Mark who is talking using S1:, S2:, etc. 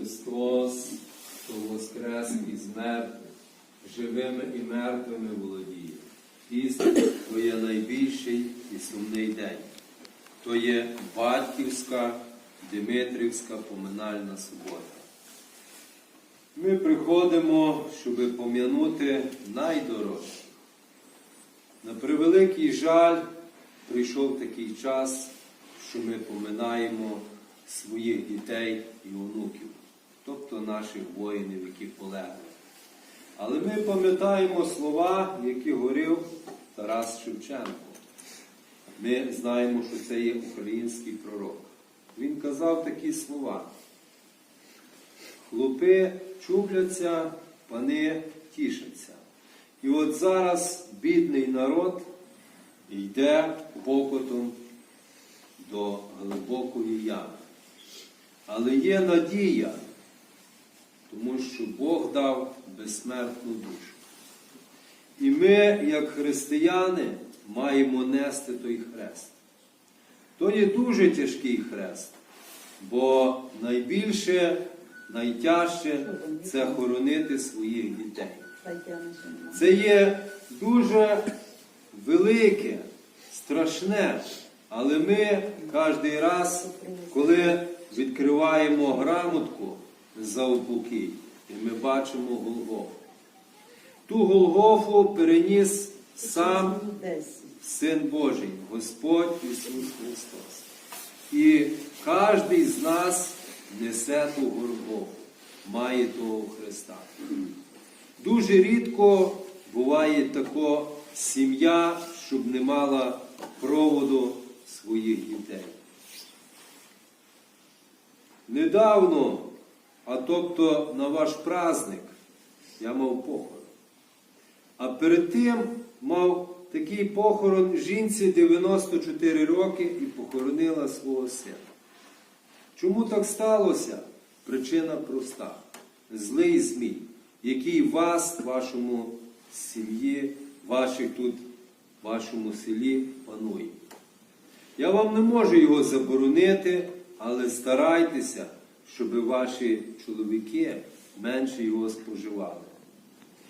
S1: Христос, хто воскрес із мертвих, живими і мертвими володіє. Піст то є найбільший і сумний день. То є батьківська Димитрівська поминальна субота. Ми приходимо, щоб пом'янути найдорожче. На превеликий жаль, прийшов такий час, що ми поминаємо своїх дітей і онуків, тобто наших воїнів, які полегли. Але ми пам'ятаємо слова, які говорив Тарас Шевченко. Ми знаємо, що це є український пророк. Він казав такі слова. Хлопи чупляться, пани тішаться. І от зараз бідний народ йде покотом до глибокої ями. Але є надія, тому що Бог дав безсмертну душу. І ми, як християни, маємо нести той хрест. То є дуже тяжкий хрест, бо найбільше, найтяжче це хоронити своїх дітей. Це є дуже велике, страшне, але ми кожен раз, коли відкриваємо грамотку за і ми бачимо Голгофу. Ту Голгофу переніс сам Син Божий, Господь Ісус Христос. І кожен з нас несе ту Голгофу, має того Христа. Дуже рідко буває така сім'я, щоб не мала проводу своїх дітей. Недавно, а тобто на ваш праздник, я мав похорон. А перед тим мав такий похорон жінці 94 роки і похоронила свого сина. Чому так сталося? Причина проста. Злий змій, який вас, вашому сім'ї, ваших тут, вашому селі панує. Я вам не можу його заборонити, але старайтеся, щоб ваші чоловіки менше його споживали.